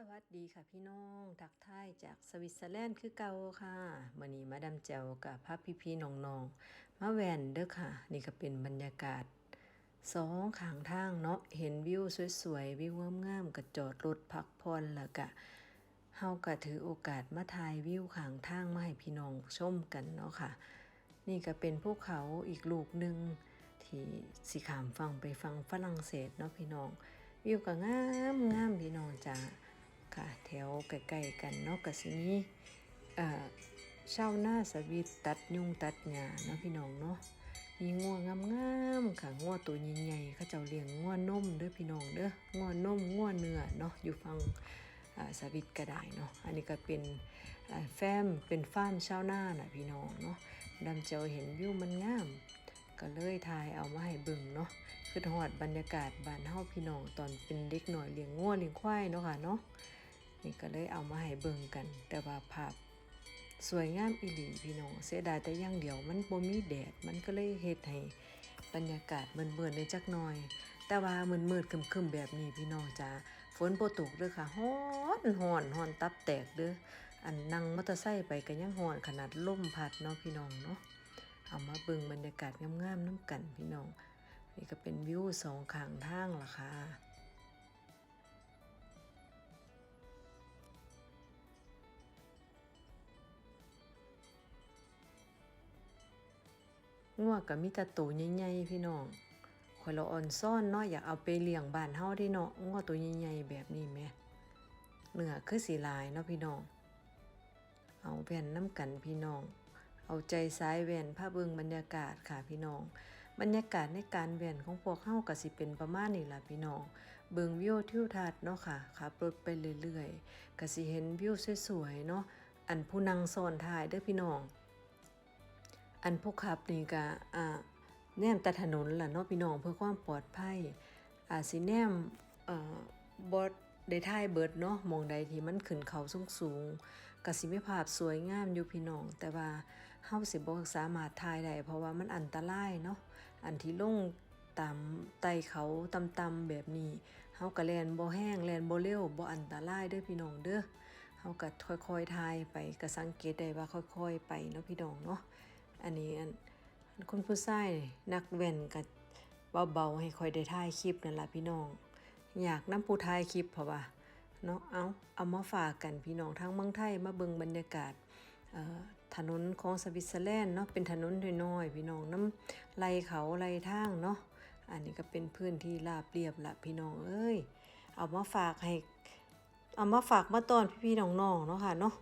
สวัสดีค่ะพี่น้องทักทายจากสวิตเซอร์แลนด์คือเก่าค่ะมื้อนี้มาดามแจวกับพาพี่พี่ๆน้องมาแวนเด้อค่ะ นี่ก็เป็นบรรยากาศสองขางทางเนาะเห็นวิวสวยๆวิวงามๆก็จอดรถพักผ่อนแล้วก็เฮาก็ถือโอกาสมาถ่ายวิวขางทางมาให้พี่น้องชมกันเนาะค่ะ นี่ก็เป็นภูเขาอีกลูกหนึ่งที่สิขามฟังไปฟังฝรั่งเศสเนาะพี่น้องวิวก็งามงามพี่น้องจ้า ค่ะแถวใกล้ๆกันเนาะก็สิมีเอ่อชาวนาสวิตตัดยุงตัดหญ้าเนาะพี่น้องเนาะมีงัวงามๆค่ะงัวตัวใหญ่ๆเขาเจ้าเลี้ยงงัวนมเด้อพี่น้องเด้องัวนมงัวเนื้อเนาะอยู่ฝั่งสวิตก็ได้เนาะอันนี้ก็เป็นแฟมเป็นฟ้ามชาวนาน่ะพี่น้องเนาะดำเจ้าเห็นวิวมันงาม ก็เลยถ่ายเอามาให้เบิ่งเนาะคือทอดบรรยากาศบ้านเฮาพี่น้องตอนเป็นเด็กหน่อยเลี้ยงงัวเลี้ยงควายเนาะค่ะเนาะนี่ก็เลยเอามาให้เบิ่งกัน แต่ว่าภาพสวยงามอีหลีพี่น้องเสียดายแต่อย่างเดียวมันบ่มีแดดมันก็เลยเฮ็ดให้บรรยากาศเบิ่นๆในจักหน่อย แต่ว่ามืดๆคึมๆแบบนี้พี่น้องจ้าฝนบ่ตกเด้อค่ะฮ้อนฮ้อนฮ้อนตับแตกเด้ออันนั่งมอเตอร์ไซค์ไปก็ยังฮ้อนขนาดล่มพัดเนาะพี่น้องเนาะ เอามาเบิ่งบรรยากาศงามๆน้ำกันพี่น้อง นี่ก็เป็นวิวสองข้างทางล่ะค่ะงัวก็มีแต่ตัวใหญ่ๆพี่น้องข่อยละอ่อนซ่อนเนาะอยากเอาไปเลี้ยงบ้านเฮาได้เนาะงัวตัวใหญ่ๆแบบนี้แหมเนื้อคือสีลายเนาะพี่น้อง เอาแผ่นน้ำกันพี่น้อง เอาใจซ้ายแว่นภาเบิงบรรยากาศค่ะพี่น้อง บรรยากาศในการแว่นของพวกเฮาก็สิเป็นประมาณนี้ล่ะพี่น้อง เบิงวิวทิวทัศน์เนาะค่ะขับรถไปเรื่อยๆก็สิเห็นวิวสวยๆเนาะอันผู้นั่งซ้อนท้ายเด้อพี่น้อง อันผู้ขับนี่ก็อ่าแนมแต่ถนนล่ะเนาะพี่น้องเพื่อความปลอดภัยอาสิแนมเอ่อบ่ได้ถ่ายเบิดเนาะมองใดที่มันขึ้นเขาสูงๆก็สิมีภาพสวยงามอยู่พี่น้อง แต่ว่า เฮาสิบ่สามารถถ่ายได้เพราะว่ามันอันตรายเนาะอันที่ลงตามไตเขาต่ำๆแบบนี้เฮาก็แลนบ่แห้งแลนบ่เร็วบ่อันตรายเด้อพี่น้องเด้อเฮาก็ค่อยๆถ่ายไปก็สังเกตได้ว่าค่อย ๆ ไปเนาะพี่น้องเนาะอันนี้อันคนผู้ชายนักแว่นก็เบาๆให้ค่อยได้ถ่ายคลิปนั่นล่ะพี่น้อง อยากนำผู้ถ่ายคลิปเพราะว่าเนาะเอาเอามาฝากกันพี่น้องทั้งเมืองไทยมาเบิ่งบรรยากาศเอ่อ ถนนของสวิตเซอร์แลนด์เนาะเป็นถนนน้อยๆพี่น้องน้ำไหลเขาไหลทางเนาะอันนี้ก็เป็นพื้นที่ราบเรียบละพี่น้องเอ้ยเอามาฝากให้เอามาฝากมาตอนพี่ๆน้องๆเนาะค่ะเนาะ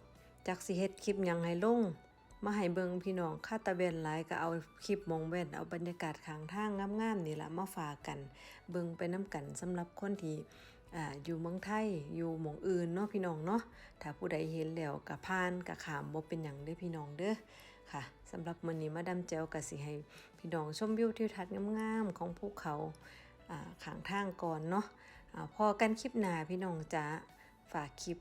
จากสิเฮ็ดคลิปยังให้ลงมาให้เบิงพี่น้องค่าตะเวนหลายก็เอาคลิปมองแว่นเอาบรรยากาศข้างทางงามๆนี่ละมาฝากกัน เบิงไปน้ำกันสำหรับคนที่ อ่าอยู่เมืองไทยอยู่หมองอื่นเนาะพี่น้องเนาะถ้าผู้ใดเห็นแล้วก็ผ่านก็ขามบ่เป็นหยังเด้อพี่น้องเด้อค่ะสำหรับมื้อนี้มาดามแจวก็สิให้พี่น้องชมวิวทิวทัศน์งามๆของภูเขาอ่าข้างทางก่อนเนาะอ่าพอกันคลิปหน้าพี่น้องจ๋าฝากคลิป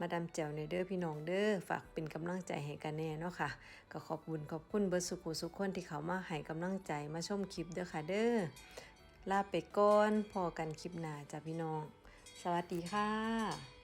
มาดามแจวในเด้อพี่น้องเด้อฝากเป็นกำลังใจให้กันแน่เนาะค่ะ ก็ขอบคุณขอบคุณเบิร์สุขุสุขคนที่เขามาให้กำลังใจมาชมคลิปเด้อค่ะเด้อ ลาไปก่อนพอกันคลิปหน้าจ้ะพี่น้อง สวัสดีค่ะ